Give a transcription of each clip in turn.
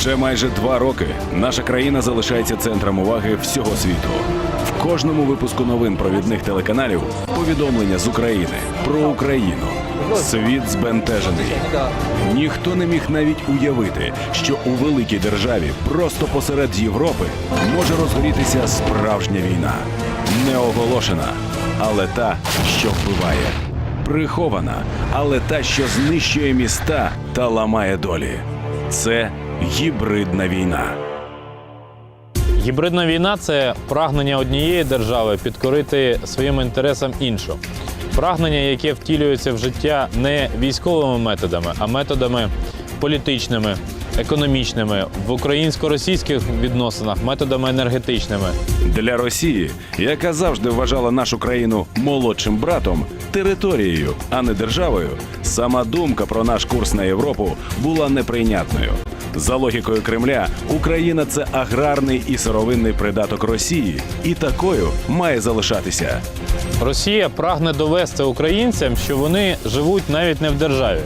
Вже майже два роки наша країна залишається центром уваги всього світу. В кожному випуску новин провідних телеканалів повідомлення з України про Україну. Світ збентежений. Ніхто не міг навіть уявити, що у великій державі просто посеред Європи може розгорітися справжня війна. Не оголошена, але та, що вбиває. Прихована, але та, що знищує міста та ламає долі. Це гібридна війна. Гібридна війна це прагнення однієї держави підкорити своїм інтересам іншу. Прагнення, яке втілюється в життя не військовими методами, а методами політичними, економічними, в українсько-російських відносинах методами енергетичними. Для Росії, яка завжди вважала нашу країну молодшим братом, територією, а не державою, сама думка про наш курс на Європу була неприйнятною. За логікою Кремля, Україна це аграрний і сировинний придаток Росії, і такою має залишатися. Росія прагне довести українцям, що вони живуть навіть не в державі,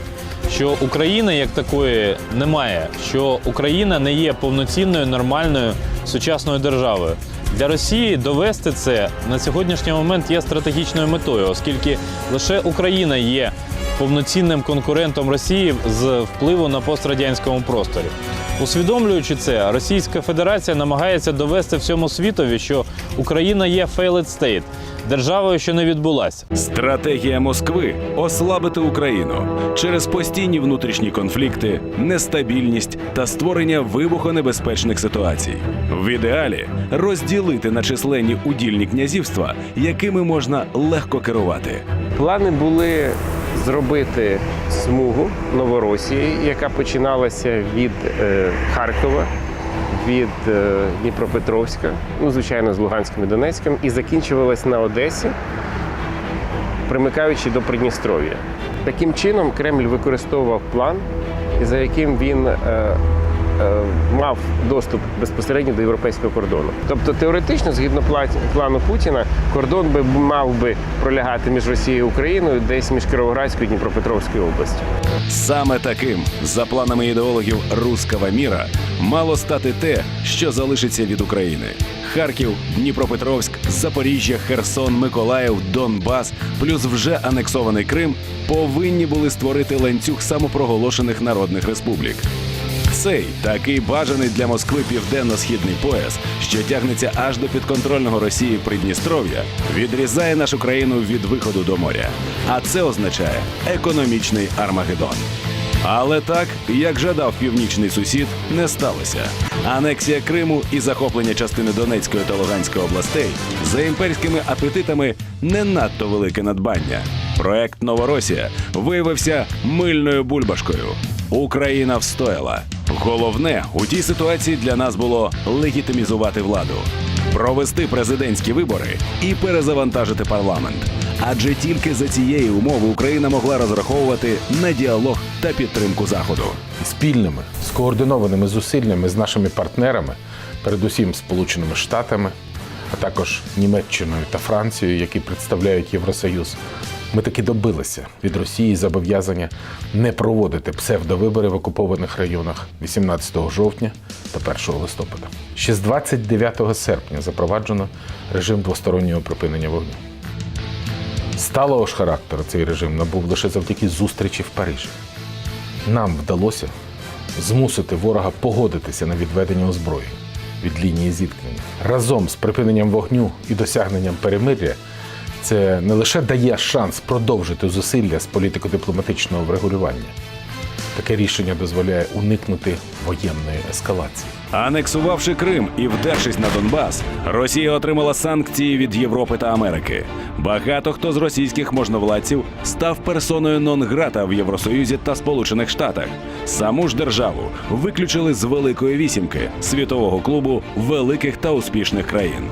що України як такої немає, що Україна не є повноцінною нормальною сучасною державою. Для Росії довести це на сьогоднішній момент є стратегічною метою, оскільки лише Україна є повноцінним конкурентом Росії з впливу на пострадянському просторі. Усвідомлюючи це, Російська Федерація намагається довести всьому світові, що Україна є failed state, державою, що не відбулася. Стратегія Москви ослабити Україну через постійні внутрішні конфлікти, нестабільність та створення вибухонебезпечних ситуацій. В ідеалі розділити на численні удільні князівства, якими можна легко керувати. Плани були зробити смугу Новоросії, яка починалася від е, Харкова, від е, Дніпропетровська, ну звичайно, з Луганським і Донецьким, і закінчувалась на Одесі, примикаючи до Придністров'я. Таким чином Кремль використовував план, за яким він е, мав доступ безпосередньо до європейського кордону. Тобто теоретично, згідно пла- плану Путіна, кордон би мав би пролягати між Росією і Україною десь між Кіровоградською і Дніпропетровською областю. Саме таким, за планами ідеологів руского міра, мало стати те, що залишиться від України. Харків, Дніпропетровськ, Запоріжжя, Херсон, Миколаїв, Донбас, плюс вже анексований Крим повинні були створити ланцюг самопроголошених народних республік. Цей такий бажаний для Москви південно-східний пояс, що тягнеться аж до підконтрольного Росії Придністров'я, відрізає нашу країну від виходу до моря. А це означає економічний Армагеддон. Але так, як жадав північний сусід, не сталося. Анексія Криму і захоплення частини Донецької та Луганської областей за імперськими апетитами не надто велике надбання. Проект Новоросія виявився мильною бульбашкою. Україна встояла. Головне у тій ситуації для нас було легітимізувати владу, провести президентські вибори і перезавантажити парламент. Адже тільки за цієї умови Україна могла розраховувати на діалог та підтримку Заходу. спільними скоординованими зусиллями з нашими партнерами, передусім Сполученими Штатами, а також Німеччиною та Францією, які представляють Євросоюз, ми таки добилися від Росії зобов'язання не проводити псевдовибори в окупованих районах 18 жовтня та 1 листопада. Ще з 29 серпня запроваджено режим двостороннього припинення вогню. Сталого ж характеру цей режим набув лише завдяки зустрічі в Парижі. Нам вдалося змусити ворога погодитися на відведення озброєнь від лінії зіткнення. Разом з припиненням вогню і досягненням перемир'я це не лише дає шанс продовжити зусилля з політико-дипломатичного врегулювання. Таке рішення дозволяє уникнути воєнної ескалації. Анексувавши Крим і вдершись на Донбас, Росія отримала санкції від Європи та Америки. Багато хто з російських можновладців став персоною нон-грата в Євросоюзі та Сполучених Штатах. Саму ж державу виключили з Великої вісімки світового клубу великих та успішних країн.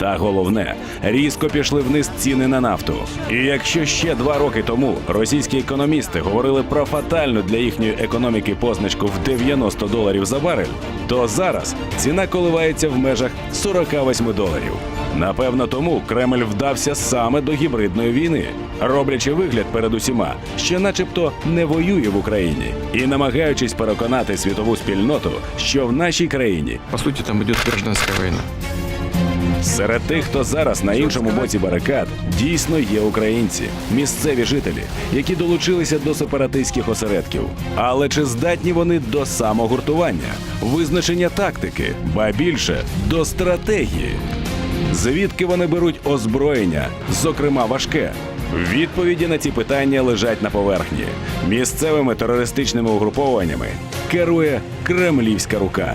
Та головне, різко пішли вниз ціни на нафту. І якщо ще два роки тому російські економісти говорили про фатальну для їхньої економіки позначку в 90 доларів за барель, то зараз ціна коливається в межах 48 доларів. Напевно, тому Кремль вдався саме до гібридної війни, роблячи вигляд перед усіма, що, начебто, не воює в Україні, і намагаючись переконати світову спільноту, що в нашій країні По суті там іде гражданська война. Серед тих, хто зараз на іншому боці барикад, дійсно є українці, місцеві жителі, які долучилися до сепаратистських осередків. Але чи здатні вони до самогуртування, визначення тактики, ба більше до стратегії? Звідки вони беруть озброєння, зокрема важке? Відповіді на ці питання лежать на поверхні. Місцевими терористичними угрупованнями керує кремлівська рука.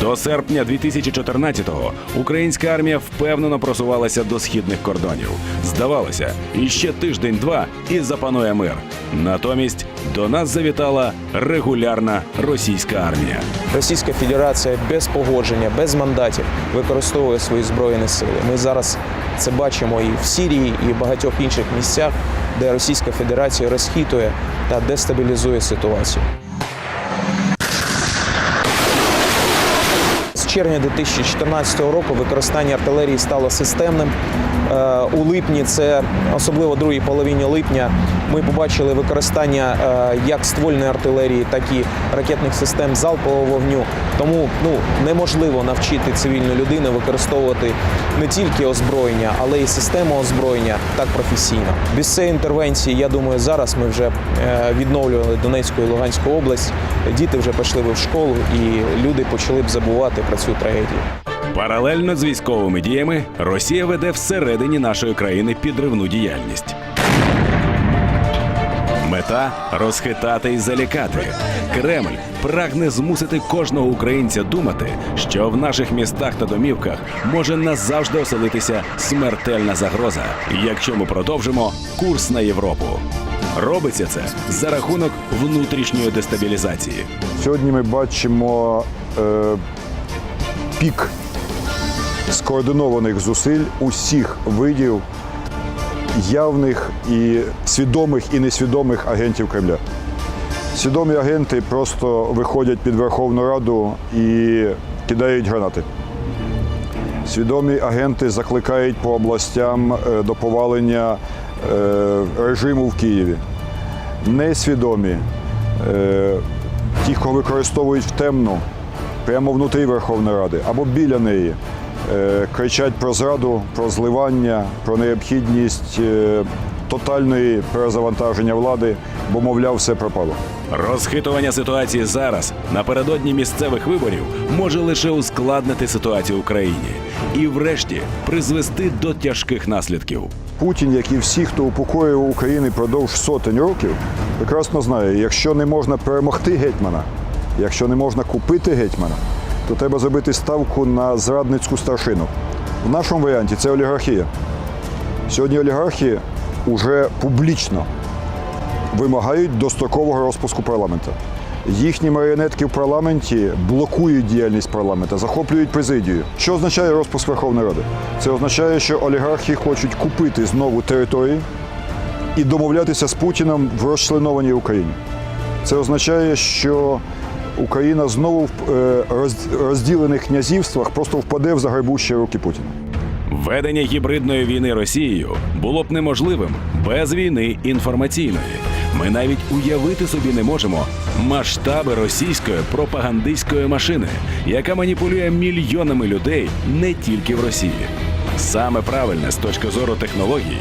До серпня 2014-го українська армія впевнено просувалася до східних кордонів. Здавалося, іще тиждень-два і запанує мир. Натомість до нас завітала регулярна російська армія. Російська Федерація без погодження, без мандатів використовує свої збройні сили. Ми зараз це бачимо і в Сирії, і в багатьох інших місцях, де Російська Федерація розхитує та дестабілізує ситуацію. Червня 2014 року використання артилерії стало системним. Е, У липні, це особливо другій половині липня, ми побачили використання е, як ствольної артилерії, так і ракетних систем залпового вогню. Тому ну неможливо навчити цивільну людину використовувати не тільки озброєння, але й систему озброєння так професійно. Без цієї інтервенції, я думаю, зараз ми вже е, відновлювали Донецьку і Луганську область. Діти вже пішли в школу, і люди почали б забувати про цю трагедію. Паралельно з військовими діями Росія веде всередині нашої країни підривну діяльність. Мета розхитати і залякати. Кремль прагне змусити кожного українця думати, що в наших містах та домівках може назавжди оселитися смертельна загроза, якщо ми продовжимо курс на Європу. Робиться це за рахунок внутрішньої дестабілізації. Сьогодні ми бачимо е, пік скоординованих зусиль усіх видів явних і свідомих і несвідомих агентів Кремля. Свідомі агенти просто виходять під Верховну Раду і кидають гранати. Свідомі агенти закликають по областям е, до повалення е, режиму в Києві. Несвідомі е, ті, кого використовують в темну, прямо внутрі Верховної Ради або біля неї, кричать про зраду, про зливання, про необхідність е, тотальної перезавантаження влади, бо, мовляв, все пропало. Розхитування ситуації зараз напередодні місцевих виборів може лише ускладнити ситуацію в Україні і, врешті, призвести до тяжких наслідків. Путін, як і всі, хто упокоював Україну продовж сотень років, прекрасно знає, якщо не можна перемогти гетьмана, якщо не можна купити гетьмана, то треба зробити ставку на зрадницьку старшину. В нашому варіанті це олігархія. Сьогодні олігархи вже публічно вимагають дострокового розпуску парламенту. Їхні маріонетки в парламенті блокують діяльність парламенту, захоплюють президію. Що означає розпуск Верховної Ради? Це означає, що олігархи хочуть купити знову території і домовлятися з Путіним в розчленованій Україні. Це означає, що Україна знову в е, розділених князівствах просто впаде в загребущі руки Путіна. Ведення гібридної війни Росією було б неможливим без війни інформаційної. Ми навіть уявити собі не можемо масштаби російської пропагандистської машини, яка маніпулює мільйонами людей не тільки в Росії. Саме правильне з точки зору технологій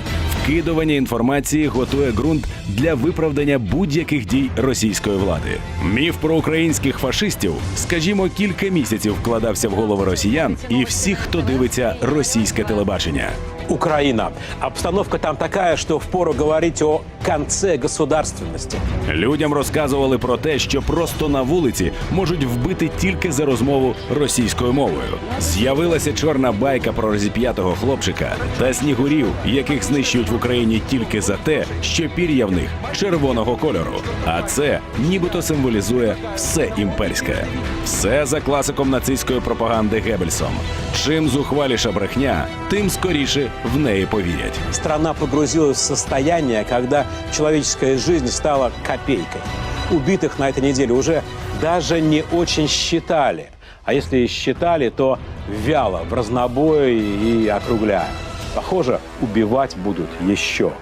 вкидування інформації готує ґрунт для виправдання будь-яких дій російської влади. Міф про українських фашистів, скажімо, кілька місяців вкладався в голови росіян і всіх, хто дивиться російське телебачення. Украина. Обстановка там такая, что впору говорить о конце государственности. Людям розказували про те, що просто на вулиці можуть вбити тільки за розмову російською мовою. З'явилася чорна байка про розіп'ятого хлопчика та снігурів, яких знищують в Україні тільки за те, що пір'я в них червоного кольору. А це нібито символізує все імперське. Все за класиком нацистської пропаганди Геббельсом. Чим зухваліша брехня, тим скоріше в неї повірять. Страна погрузилась в состояние, когда человеческая жизнь стала копейкой. Убитых на этой неделе уже даже не очень считали. А если и считали, то вяло, в разнобой и округляя. Похоже, убивать будут еще.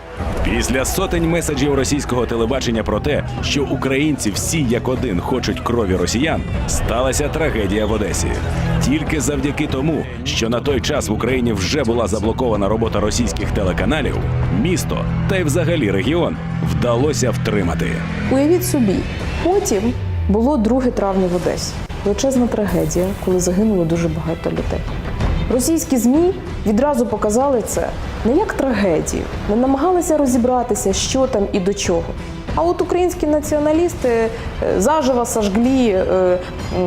Після сотень меседжів російського телебачення про те, що українці всі як один хочуть крові росіян, сталася трагедія в Одесі. Тільки завдяки тому, що на той час в Україні вже була заблокована робота російських телеканалів, місто та й взагалі регіон вдалося втримати. Уявіть собі, потім було 2 травня в Одесі. Величезна трагедія, коли загинуло дуже багато людей. Російські ЗМІ відразу показали це не як трагедію, не намагалися розібратися, що там і до чого. А от українські націоналісти е, заживо сожгли е,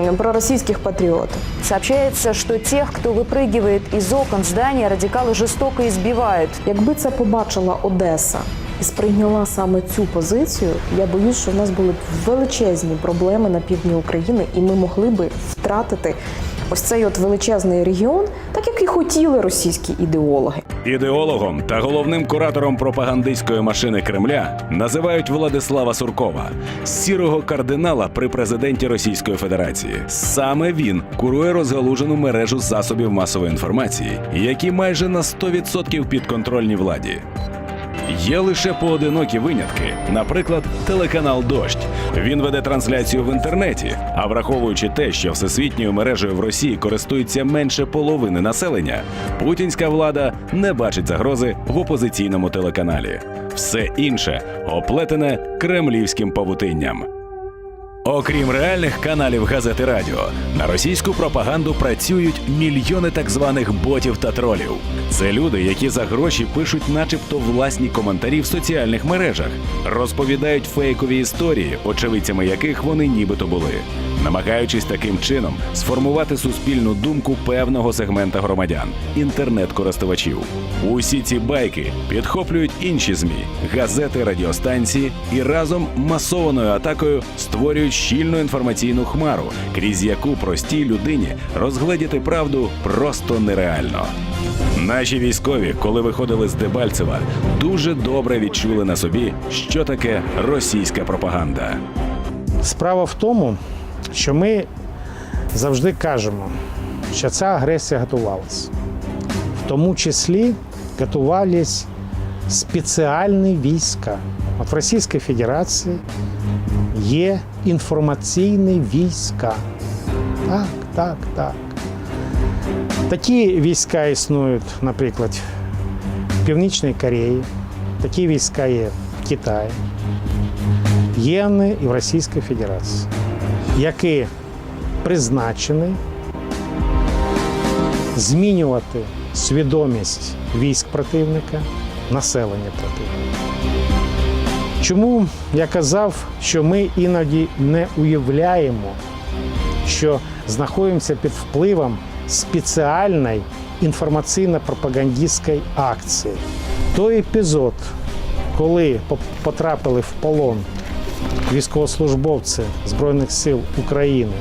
м, проросійських патріотів. Сообщается, что тех, кто выпрыгивает из окон здания, радикалы жестоко избивают. Якби це побачила Одеса і сприйняла саме цю позицію, я боюсь, що в нас були б величезні проблеми на півдні України, і ми могли би втратити ось цей от величезний регіон, так як і хотіли російські ідеологи. Ідеологом та головним куратором пропагандистської машини Кремля називають Владислава Суркова, сірого кардинала при президенті Російської Федерації. Саме він курує розгалужену мережу засобів масової інформації, які майже на 100% підконтрольні владі. Є лише поодинокі винятки, наприклад, телеканал Дощ. Він веде трансляцію в інтернеті. А враховуючи те, що всесвітньою мережею в Росії користується менше половини населення, путінська влада не бачить загрози в опозиційному телеканалі. Все інше оплетене кремлівським павутинням. Окрім реальних каналів газети радіо, на російську пропаганду працюють мільйони так званих ботів та тролів. Це люди, які за гроші пишуть, начебто, власні коментарі в соціальних мережах, розповідають фейкові історії, очевидцями яких вони нібито були, намагаючись таким чином сформувати суспільну думку певного сегмента громадян інтернет-користувачів. Усі ці байки підхоплюють інші змі, газети, радіостанції і разом масованою атакою створюють щільну інформаційну хмару, крізь яку простій людині розгледіти правду просто нереально. Наші військові, коли виходили з Дебальцева, дуже добре відчули на собі, що таке російська пропаганда. Справа в тому, що ми завжди кажемо, що ця агресія готувалася. В тому числі готувались спеціальні війська. От в Російській Федерації є інформаційні війська. Так, так, так. Такі війська існують, наприклад, в Північній Кореї, такі війська є в Китаї є вони і в Російській Федерації, які призначені змінювати свідомість військ противника, населення противника. Чому я казав, що ми іноді не уявляємо, що знаходимося під впливом спеціальної інформаційно-пропагандистської акції. Той епізод, коли потрапили в полон військовослужбовці Збройних сил України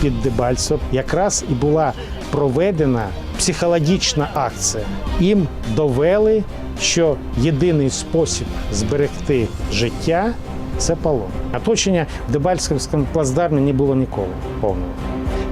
під Дебальцев, якраз і була проведена психологічна акція. Їм довели, що єдиний спосіб зберегти життя це полон. Оточення в Дебальському плацдармі не було ніколи повного.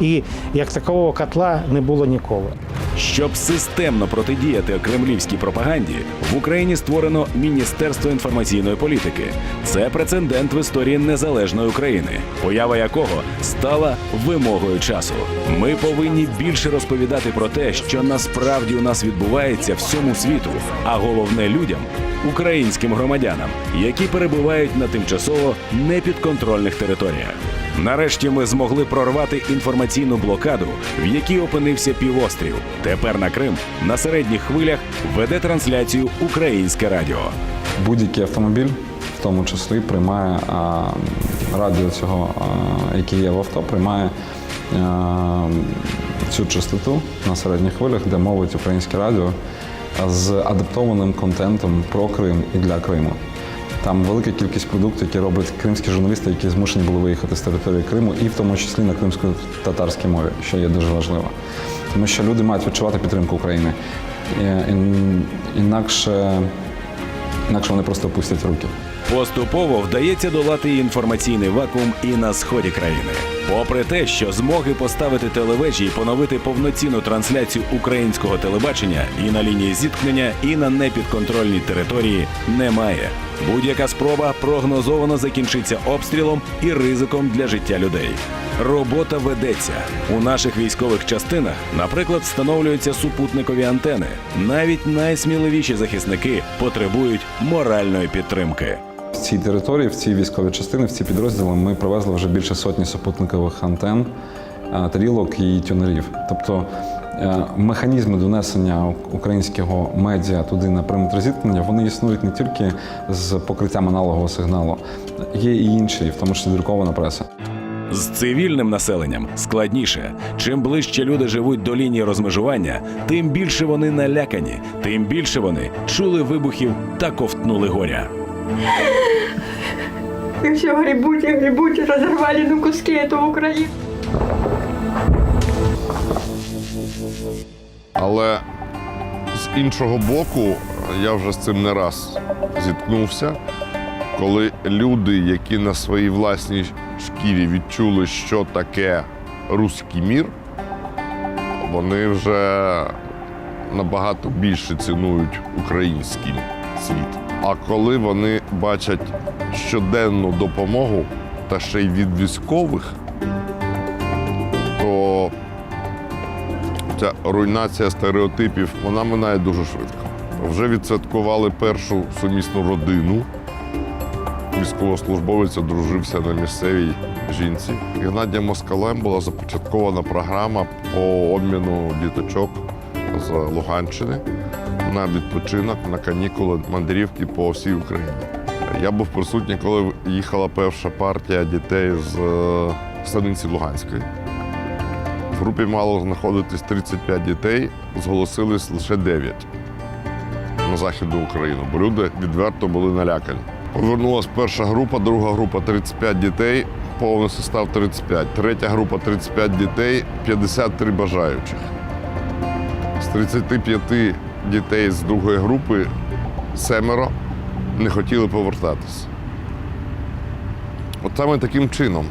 І як такового котла не було ніколи. Щоб системно протидіяти кремлівській пропаганді, в Україні створено Міністерство інформаційної політики. Це прецедент в історії незалежної України, поява якого стала вимогою часу. Ми повинні більше розповідати про те, що насправді у нас відбувається всьому світу, а головне людям, українським громадянам, які перебувають на тимчасово непідконтрольних територіях. Нарешті ми змогли прорвати інформаційну блокаду, в якій опинився півострів. Тепер на Крим на середніх хвилях веде трансляцію Українське Радіо. Будь-який автомобіль, в тому числі, приймає а, радіо цього, а, яке є в авто, приймає а, цю частоту на середніх хвилях, де мовить українське радіо з адаптованим контентом про Крим і для Криму. Там велика кількість продуктів, які роблять кримські журналісти, які змушені були виїхати з території Криму, і в тому числі на кримсько-татарській мові, що є дуже важливо. Тому що люди мають відчувати підтримку України. Інакше, інакше вони просто опустять руки. Поступово вдається долати інформаційний вакуум і на сході країни. Попри те, що змоги поставити телевежі і поновити повноцінну трансляцію українського телебачення і на лінії зіткнення, і на непідконтрольній території немає. Будь-яка спроба прогнозовано закінчиться обстрілом і ризиком для життя людей. Робота ведеться у наших військових частинах. Наприклад, встановлюються супутникові антени. Навіть найсміливіші захисники потребують моральної підтримки. В цій території, в цій військовій частини, в ці підрозділи ми привезли вже більше сотні супутникових антен, е, тарілок і тюнерів. Тобто механізми донесення українського медіа туди на периметр зіткнення, вони існують не тільки з покриттям аналогового сигналу, є і інші, в тому числі друкована преса. З цивільним населенням складніше. Чим ближче люди живуть до лінії розмежування, тим більше вони налякані, тим більше вони чули вибухів та ковтнули горя. И все гребут и гребут и на куски эту Украину. Але з іншого боку, я вже з цим не раз зіткнувся, коли люди, які на своїй власній шкірі відчули, що таке руський мір, вони вже набагато більше цінують український світ. А коли вони бачать щоденну допомогу та ще й від військових, ця руйнація стереотипів вона минає дуже швидко. Вже відсвяткували першу сумісну родину. Військовослужбовець одружився на місцевій жінці. Геннадієм Москалем була започаткована програма по обміну діточок з Луганщини на відпочинок, на канікули, мандрівки по всій Україні. Я був присутній, коли їхала перша партія дітей з е, станиці Луганської. В групі мало знаходитись 35 дітей, зголосились лише 9 на західну Україну, бо люди відверто були налякані. Повернулася перша група, друга група 35 дітей, повний состав 35. Третя група 35 дітей, 53 бажаючих. З 35 дітей з другої групи семеро не хотіли повертатись. От саме таким чином.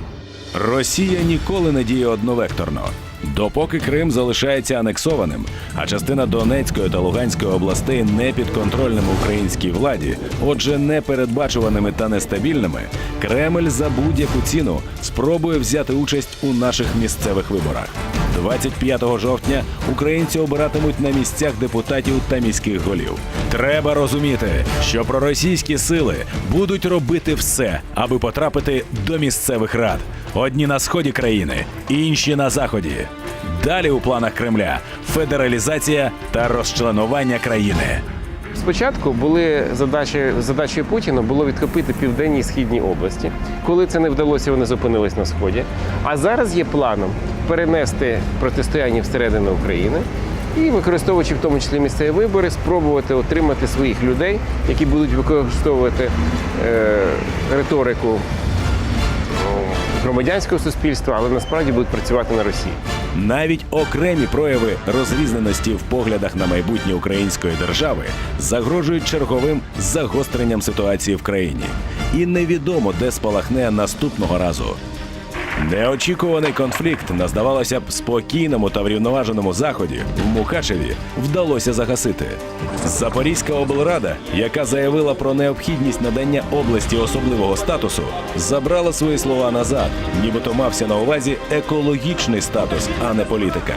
Росія ніколи не діє одновекторно. Допоки Крим залишається анексованим, а частина Донецької та Луганської областей не підконтрольними українській владі, отже, непередбачуваними та нестабільними, Кремль за будь-яку ціну спробує взяти участь у наших місцевих виборах. 25 жовтня українці обиратимуть на місцях депутатів та міських голів. Треба розуміти, що проросійські сили будуть робити все, аби потрапити до місцевих рад. Одні на сході країни, інші на заході. Далі у планах Кремля федералізація та розчленування країни. Спочатку були задачі задачею Путіна було відхопити південні і східні області. Коли це не вдалося, вони зупинились на сході. А зараз є планом перенести протистояння всередину України і, використовуючи в тому числі місцеві вибори, спробувати отримати своїх людей, які будуть використовувати е, риторику громадянського суспільства, але насправді будуть працювати на Росії. Навіть окремі прояви розрізненості в поглядах на майбутнє української держави загрожують черговим загостренням ситуації в країні. І невідомо, де спалахне наступного разу. Неочікуваний конфлікт на здавалося б спокійному та врівноваженому заході в Мукачеві вдалося загасити. Запорізька облрада, яка заявила про необхідність надання області особливого статусу, забрала свої слова назад, нібито мався на увазі екологічний статус, а не політика.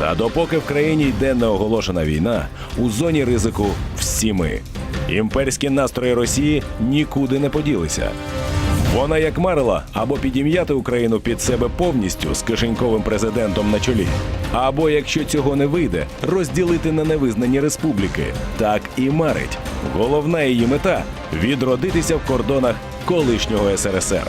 Та допоки в країні йде неоголошена війна, у зоні ризику всі ми. Імперські настрої Росії нікуди не поділися. Вона як марила або підім'яти Україну під себе повністю з кишеньковим президентом на чолі, або якщо цього не вийде, розділити на невизнані республіки. Так і марить. Головна її мета відродитися в кордонах колишнього СРСР.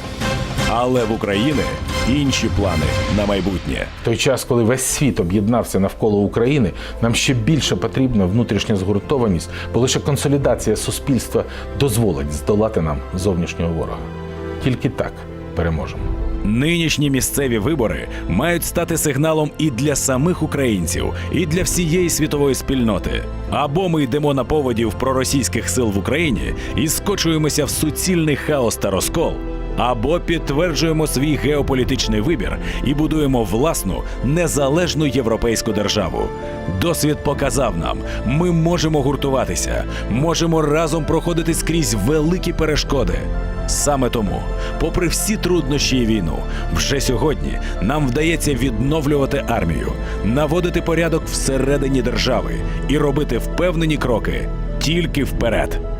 Але в України інші плани на майбутнє. Той час, коли весь світ об'єднався навколо України, нам ще більше потрібна внутрішня згуртованість, бо лише консолідація суспільства дозволить здолати нам зовнішнього ворога. Тільки так переможемо. Нинішні місцеві вибори мають стати сигналом і для самих українців, і для всієї світової спільноти. Або ми йдемо на поводів проросійських сил в Україні і скочуємося в суцільний хаос та розкол. Або підтверджуємо свій геополітичний вибір і будуємо власну незалежну європейську державу. Досвід показав нам, ми можемо гуртуватися, можемо разом проходити скрізь великі перешкоди. Саме тому, попри всі труднощі і війну, вже сьогодні нам вдається відновлювати армію, наводити порядок всередині держави і робити впевнені кроки тільки вперед.